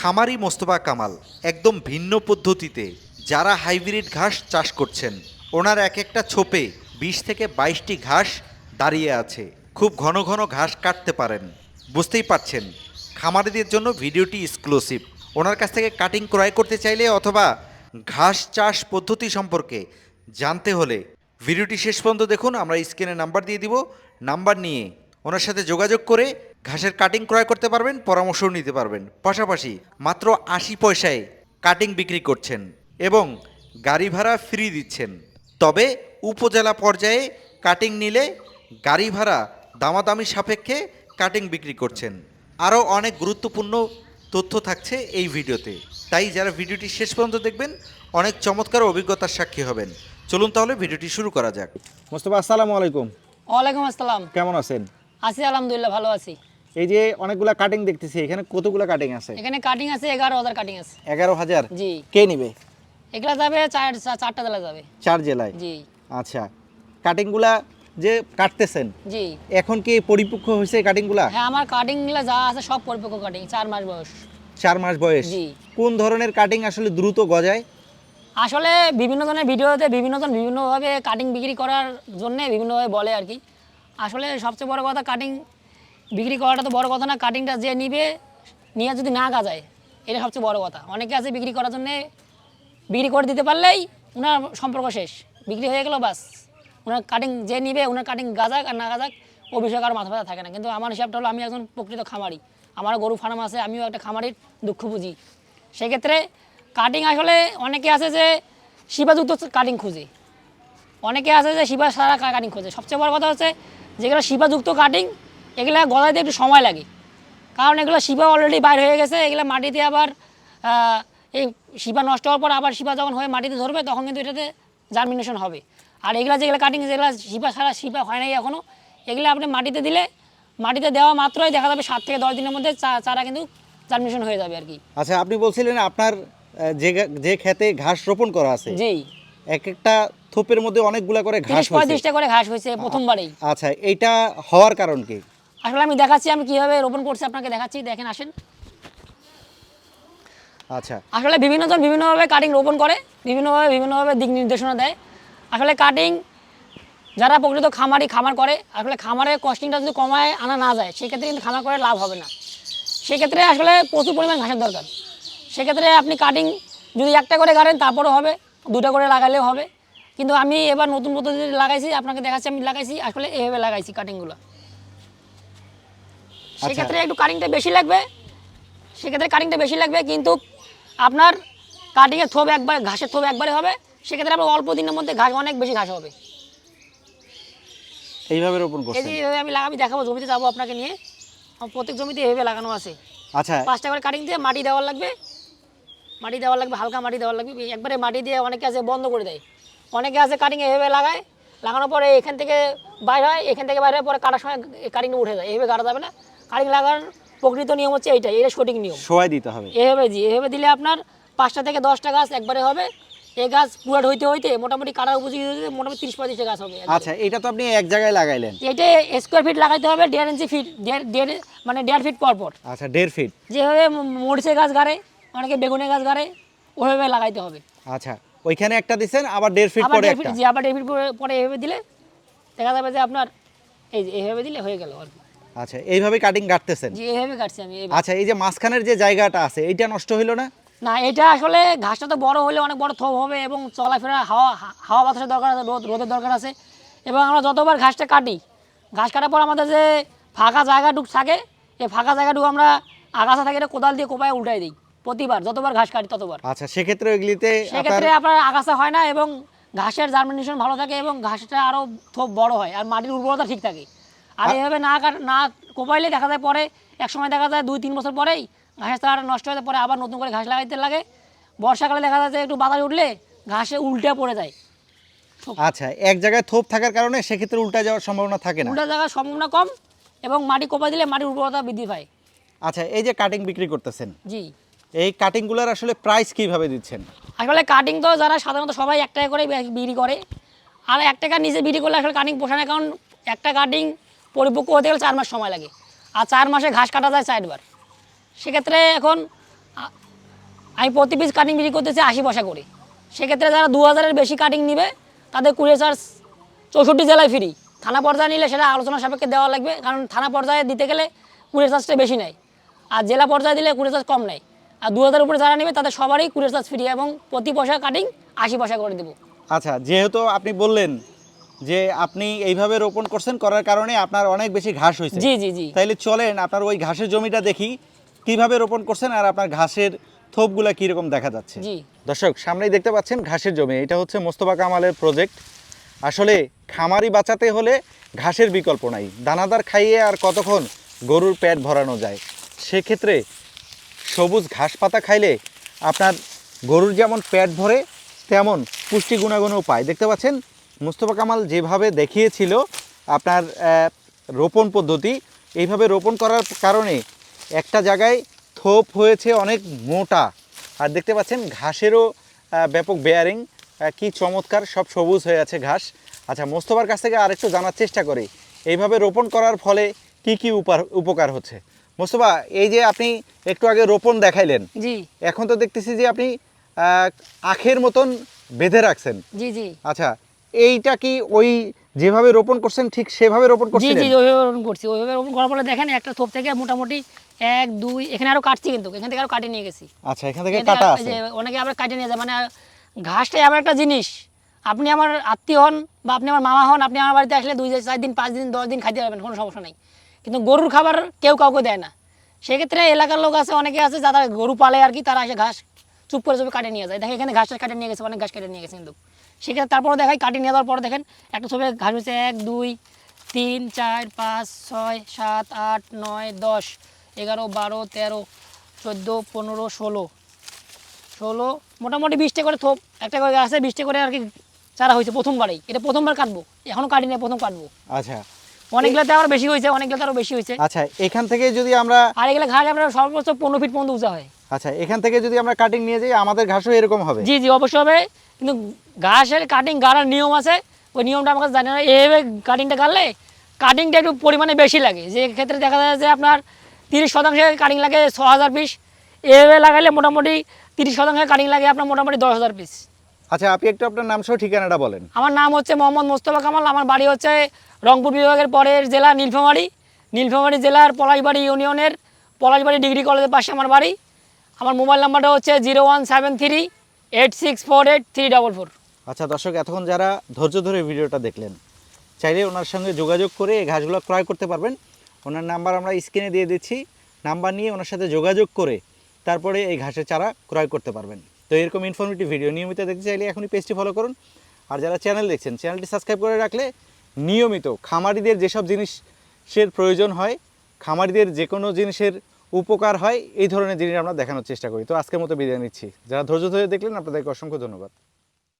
খামারি মোস্তফা কামাল একদম ভিন্ন পদ্ধতিতে যারা হাইব্রিড ঘাস চাষ করছেন, ওনার এক একটা ছোপে বিশ থেকে বাইশটি ঘাস দাঁড়িয়ে আছে। খুব ঘন ঘন ঘাস কাটতে পারেন। বুঝতেই পারছেন, খামারিদের জন্য ভিডিওটি এক্সক্লুসিভ ওনার কাছ থেকে কাটিং ক্রয় করতে চাইলে অথবা ঘাস চাষ পদ্ধতি সম্পর্কে জানতে হলে ভিডিওটি শেষ পর্যন্ত দেখুন, আমরা স্ক্রিনে নাম্বার দিয়ে দিব। নাম্বার নিয়ে ওনার সাথে যোগাযোগ করে ঘাসের কাটিং ক্রয় করতে পারবেন পরামর্শও নিতে পারবেন। পাশাপাশি মাত্র আশি পয়সায় কাটিং বিক্রি করছেন এবং গাড়ি ভাড়া ফ্রি দিচ্ছেন। তবে উপজেলা পর্যায়ে কাটিং নিলে গাড়ি ভাড়া দামাদামি সাপেক্ষে কাটিং বিক্রি করছেন। আরও অনেক গুরুত্বপূর্ণ তথ্য থাকছে এই ভিডিওতে। তাই যারা ভিডিওটি শেষ পর্যন্ত দেখবেন অনেক চমৎকার অভিজ্ঞতার সাক্ষী হবেন। চলুন তাহলে ভিডিওটি শুরু করা যাক। মোস্তফা আসসালামু আলাইকুম। ওয়ালাইকুম আসসালাম। কেমন আছেন? আছি আলহামদুলিল্লাহ ভালো আছি। এই যে অনেকগুলা কাটিং দেখতেছি এখানে কতগুলা কাটিং আছে? এখানে কাটিং আছে এগারো হাজার কাটিং আছে। এগারো হাজার? জি। কে নিবে? এগুলা যাবে চার চারটা জেলা যাবে। চার জেলায়? জি। আচ্ছা। কাটিংগুলা যে কাটতেছেন জি। এখন কি পরিপক্ক হয়েছে কাটিংগুলা হ্যাঁ আমার কাটিংগুলা যা আছে সব পরিপক্ক কাটিং চার মাস বয়স। চার মাস বয়স? জি। কোন ধরনের কাটিং আসলে দ্রুত গজায়? আসলে বিভিন্ন ধরনের ভিডিওতে বিভিন্ন জন বিভিন্নভাবে কাটিং বিক্রি করার জন্য বিভিন্নভাবে বলে আর কি। আসলে সবচেয়ে বড় কথা কাটিং বিক্রি করাটা তো বড় কথা না কাটিংটা যে নিবে, নিয়ে যদি না গাজায়, এটা সবচেয়ে বড় কথা। অনেকে আছে বিক্রি করার জন্যে বিক্রি করে দিতে পারলেই ওনার সম্পর্ক শেষ। বিক্রি হয়ে গেল বাস। ওনার কাটিং যে নিবে, ওনার কাটিং গাজাক আর না গাজাক, ও বিষয়ে কারও মাথা ব্যথা থাকে না। কিন্তু আমার হিসাবটা হলো আমি একজন প্রকৃত খামারি। আমার গরু ফার্ম আছে, আমিও একটা খামারির দুঃখ বুঝি। সেক্ষেত্রে কাটিং আসলে অনেকে আছে যে শিবাযুক্ত কাটিং খুঁজে। অনেকে আছে যে শিবা সারা কাটিং খোঁজে। সবচেয়ে বড় কথা হচ্ছে যেগুলো শিপাযুক্ত কাটিং এগুলা গলাইতে একটু সময় লাগে। কারণ এগুলো শিপা অলরেডি বাইর হয়ে গেছে এগুলো মাটিতে আবার এই শিপা নষ্ট হওয়ার পর আবার শিপা যখন হয়ে মাটিতে ধরবে তখন কিন্তু এটাতে জার্মিনেশন হবে। আর এগুলা যেগুলো কাটিং যেগুলো শিপা ছাড়া শিপা হয় নাই এখনও এগুলো আপনি মাটিতে দিলে মাটিতে দেওয়া মাত্রই দেখা যাবে সাত থেকে দশ দিনের মধ্যে চা- চারা কিন্তু জার্মিনেশন হয়ে যাবে আর কি। আচ্ছা আপনি বলছিলেন আপনার যে যে খেতে ঘাস রোপণ করা আছে জি। এক একটা থোপের মধ্যে অনেকগুলা করে ঘাস পঁয়ত্রিশটা করে ঘাস হয়েছে প্রথমবারেই। আচ্ছা এইটা হওয়ার কারণ কি? আসলে আমি দেখাচ্ছি আমি কীভাবে রোপণ করছি আপনাকে দেখাচ্ছি দেখেন আসেন। আচ্ছা। আসলে বিভিন্নজন বিভিন্নভাবে কাটিং রোপণ করে বিভিন্নভাবে বিভিন্নভাবে দিক নির্দেশনা দেয়। আসলে কাটিং যারা প্রকৃত খামারি খামার করে আসলে খামারের কস্টিংটা যদি কমায় আনা না যায় সেক্ষেত্রে কিন্তু খামার করে লাভ হবে না। সেক্ষেত্রে আসলে প্রচুর পরিমাণ ঘাসের দরকার। সেক্ষেত্রে আপনি কাটিং যদি একটা করে কাটেন তারপরেও হবে। দুটা করে লাগালেও হবে। কিন্তু আমি এবার নতুন পদ্ধতিতে লাগাইছি আপনাকে দেখাচ্ছি আমি লাগাইছি আসলে এভাবে লাগাইছি কাটিংগুলো সেক্ষেত্রে একটু কাটিংটা বেশি লাগবে সেক্ষেত্রে কাটিংটা বেশি লাগবে কিন্তু আপনার কাটিংয়ের থোপ একবার ঘাসের থোপ একবারে হবে সেক্ষেত্রে আপনার অল্প দিনের মধ্যে ঘাস অনেক বেশি ঘাস হবে। এইভাবে রোপণ যে এইভাবে আমি লাগাবি দেখাবো জমিতে যাব আপনাকে নিয়ে। প্রত্যেক জমিতে এভাবে লাগানো আছে। আচ্ছা। পাঁচটা করে কাটিং দিয়ে মাটি দেওয়ার লাগবে মাটি দেওয়া লাগবে হালকা মাটি দেওয়া লাগবে। একবারে মাটি দিয়ে অনেকে আছে বন্ধ করে দেয়। অনেকে আছে কাটিং এভাবে লাগায়। লাগানোর পরে এখান থেকে বাইর হয় এখান থেকে বাইরে হয় পরে কাটার সময় কাটিংটা উঠে যায়। এভাবে কাটা যাবে না। কাটিং লাগানোর প্রকৃত নিয়ম হচ্ছে এইটাই এটা সঠিক নিয়ম। সোয়াই দিতে হবে। এভাবে জি এভাবে দিলে আপনার পাঁচটা থেকে দশটা গাছ একবারে হবে। এই গাছ পুরাট হইতে হইতে মোটামুটি কাটার উপযোগী হইতে মোটামুটি তিরিশ পঁয়ত্রিশটা গাছ হবে। আচ্ছা এটা তো আপনি এক জায়গায় লাগাইলেন। এটা স্কোয়ার ফিট লাগাইতে হবে দেড় ইঞ্চি ফিট দেড় দেড় মানে দেড় ফিট পর পর। আচ্ছা দেড় ফিট যেভাবে মরিচের গাছ গাড়ে অনেকে বেগুনের গাছ গাড়ে ওইভাবে লাগাইতে হবে। আচ্ছা ওইখানে একটা দিছেন আবার দেড় ফিট পরে একটা? জি আবার দেড় ফিট পরে- পরে এভাবে দিলে দেখা যাবে যে আপনার এই যে এইভাবে দিলে হয়ে গেল আর কি। আচ্ছা এইভাবে কাটিং কাটতেছেন? জি এইভাবে কাটছি আমি আচ্ছা এই যে মাঝখানের যে জায়গাটা আছে এটা নষ্ট হইল না? না এটা আসলে ঘাসটা তো বড় হলে অনেক বড় থোপ হবে এবং চলাফেরা হাওয়া হাওয়া বাতাসের দরকার আছে রোদ রোদের দরকার আছে। এবং আমরা যতবার ঘাসটা কাটি ঘাস কাটার পর আমাদের যে ফাঁকা জায়গাটুক থাকে এই ফাঁকা জায়গাটুকু আমরা আগাছা থাকে এটা কোদাল দিয়ে কোপায় উল্টাই দিই। প্রতিবার যতবার ঘাস কাটি ততবার। আচ্ছা সেক্ষেত্রে ওইগুলিতে সেক্ষেত্রে আপনার আগাছা হয় না এবং ঘাসের জার্মিনেশন ভালো থাকে এবং ঘাসটা আরও খুব বড় হয় আর মাটির উর্বরতা ঠিক থাকে। আর এইভাবে না না কোপাইলে দেখা যায় পরে এক সময় দেখা যায় দুই তিন বছর পরেই ঘাসের তার নষ্ট হয়ে পরে আবার নতুন করে ঘাস লাগাইতে লাগে। বর্ষাকালে দেখা যায় যে একটু বাতাস উঠলে ঘাসে উল্টে পড়ে যায়। আচ্ছা এক জায়গায় থোপ থাকার কারণে সেক্ষেত্রে উল্টা যাওয়ার সম্ভাবনা থাকে না? উল্টা জায়গার সম্ভাবনা কম এবং মাটি কোপাই দিলে মাটির উর্বরতা বৃদ্ধি পায়। আচ্ছা এই যে কাটিং বিক্রি করতেছেন। জি। এই কাটিংগুলোর আসলে প্রাইস কীভাবে দিচ্ছেন? আসলে কাটিং তো যারা সাধারণত সবাই এক টাকা করে বিক্রি করে, আর এক টাকা নিজে বিক্রি করলে আসলে কাটিং পোষায় না, কারণ একটা কাটিং পরিপক্ক হতে গেলে চার মাস সময় লাগে, আর চার মাসে ঘাস কাটা যায় চারবার। সেক্ষেত্রে এখন আমি প্রতি পিস কাটিং বিক্রি করতেছি আশি পয়সা করে। সেক্ষেত্রে যারা দু হাজারের বেশি কাটিং নিবে, তাদের কুরিয়ার চার্জ চৌষট্টি জেলায় ফ্রি থানা পর্যায়ে নিলে সেটা আলোচনা সাপেক্ষে দেওয়া লাগবে, কারণ থানা পর্যায়ে দিতে গেলে কুরিয়ার চার্জটা বেশি নেয়, আর জেলা পর্যায়ে দিলে কুরিয়ার চার্জ কম নেয়। আর দু হাজার উপরে যারা নেবে তাদের সবারই কুরিয়ার চার্জ ফ্রি এবং প্রতি পয়সা কাটিং আশি পয়সা করে দেবো। আচ্ছা যেহেতু আপনি বললেন যে আপনি এইভাবে রোপণ করছেন করার কারণে আপনার অনেক বেশি ঘাস হয়েছে। জি জি জি। তাইলে চলেন আপনার ওই ঘাসের জমিটা দেখি কীভাবে রোপণ করছেন আর আপনার ঘাসের থোপগুলা কীরকম দেখা যাচ্ছে? জি। দর্শক সামনেই দেখতে পাচ্ছেন ঘাসের জমি এটা হচ্ছে মোস্তফা কামালের প্রজেক্ট আসলে খামারি বাঁচাতে হলে ঘাসের বিকল্প নাই। দানাদার খাইয়ে আর কতক্ষণ গরুর প্যাট ভরানো যায়? সেক্ষেত্রে সবুজ ঘাস পাতা খাইলে আপনার গরুর যেমন পেট ভরে, তেমন পুষ্টি গুণাগুণও পায়। দেখতে পাচ্ছেন? মুস্তফা কামাল যেভাবে দেখিয়েছিল আপনার রোপণ পদ্ধতি, এইভাবে রোপণ করার কারণে একটা জায়গায় থোপ হয়েছে অনেক মোটা। আর দেখতে পাচ্ছেন, ঘাসেরও ব্যাপক বেয়ারিং কি চমৎকার, সব সবুজ হয়ে আছে ঘাস। আচ্ছা মোস্তফার কাছ থেকে আরেকটু জানার চেষ্টা করি। এইভাবে রোপণ করার ফলে কি কি উপকার হচ্ছে? মোস্তফা এই যে আপনি একটু আগে রোপণ দেখাইলেন জি। এখন তো দেখতেছি যে আপনি আখের মতন বেঁধে রাখছেন। জি জি। আচ্ছা এইটা কি ওই যেভাবে রোপণ করছেন ঠিক সেভাবে রোপণ করছেন জি জি ওইভাবে রোপণ করছি ওইভাবে রোপণ করার ফলে দেখেন একটা থোপ থেকে মোটামুটি এক দুই এখানে আরও কাটছি কিন্তু এখান থেকে আরও কাটিয়ে নিয়ে গেছি। আচ্ছা এখান থেকে কাটা আছে। অনেকে আবার কাটিয়ে নিয়ে যায় মানে ঘাসটাই এমন একটা জিনিস। আপনি আমার আত্মীয় হন বা আপনি আমার মামা হন আপনি আমার বাড়িতে আসলে দুই চার দিন পাঁচ দিন দশ দিন খাইতে পারবেন কোনো সমস্যা নেই। কিন্তু গরুর খাবার কেউ কাউকে দেয় না। সেক্ষেত্রে এলাকার লোক আছে, অনেকে আছে, যারা গরু পালে আর কি, তারা এসে ঘাস চুপ করে চুপে কাটে নিয়ে যায়। দেখে এখানে ঘাসটা কাটে নিয়ে গেছে, অনেক ঘাস কেটে নিয়ে গেছে কিন্তু। সেক্ষেত্রে তারপরে দেখাই, কাটিয়ে নিয়ে যাওয়ার পরে দেখেন, একটা ছবি, ঘাস হয়েছে এক, দুই, তিন, চার, পাঁচ, ছয়, সাত, আট, নয়, দশ, এগারো, বারো, তেরো, চোদ্দ, পনেরো, ষোলো। ষোলো, মোটামুটি বিশটা করে থোপ, একটা করে গাছে বিশটা করে আর কি চারা হয়েছে প্রথমবারেই। এটা প্রথমবার কাটবো, এখনও কাটিনি, প্রথম কাটবো। আচ্ছা। অনেকগুলোতে আরও বেশি হয়েছে অনেকগুলোতে আরও বেশি হয়েছে। আচ্ছা এখান থেকে যদি আমরা আর এগুলো ঘাস আপনার সর্বোচ্চ পনেরো ফিট পর্যন্ত উঁচা হয়। আচ্ছা এখান থেকে যদি আমরা কাটিং নিয়ে যাই আমাদের ঘাসও এরকম হবে? জি জি অবশ্যই হবে। কিন্তু ঘাসের কাটিং গাড়ার নিয়ম আছে। ওই নিয়মটা আমার কাছে জানি না। এইভাবে কাটিংটা কাটিংটা একটু পরিমাণে বেশি লাগে। যে ক্ষেত্রে দেখা যায় যে আপনার তিরিশ শতাংশে কাটিং লাগে ছ হাজার পিস এভাবে লাগাইলে মোটামুটি তিরিশ শতাংশে কাটিং লাগে আপনার মোটামুটি দশ হাজার পিস আচ্ছা আপনি একটু আপনার নাম সহ ঠিকানাটা বলেন। আমার নাম হচ্ছে মোহাম্মদ মোস্তফা কামাল আমার বাড়ি হচ্ছে রংপুর বিভাগের পরের জেলা নীলফামারী। নীলফামারী জেলার পলাশবাড়ি ইউনিয়নের পলাশবাড়ি ডিগ্রি কলেজের পাশে আমার বাড়ি। আমার মোবাইল নাম্বারটা হচ্ছে zero one seven three eight six four eight three double four. আচ্ছা দর্শক এতক্ষণ যারা ধৈর্য ধরে ভিডিওটা দেখলেন চাইলে ওনার সঙ্গে যোগাযোগ করে এই ঘাসগুলো ক্রয় করতে পারবেন। ওনার নাম্বার আমরা স্ক্রিনে দিয়ে দিচ্ছি। নাম্বার নিয়ে ওনার সাথে যোগাযোগ করে তারপরে এই ঘাসের চারা ক্রয় করতে পারবেন। তো এরকম ইনফরমেটিভ ভিডিও নিয়মিত দেখতে চাইলে এখনই পেজটি ফলো করুন। আর যারা চ্যানেল দেখছেন চ্যানেলটি সাবস্ক্রাইব করে রাখলে নিয়মিত খামারিদের যেসব জিনিসের প্রয়োজন হয়, খামারিদের যে কোনো জিনিসের উপকার হয়, এই ধরনের জিনিস আমরা দেখানোর চেষ্টা করি। তো আজকের মতো বিদায় নিচ্ছি। যারা ধৈর্য ধৈর্য দেখলেন, আপনাদেরকে অসংখ্য ধন্যবাদ।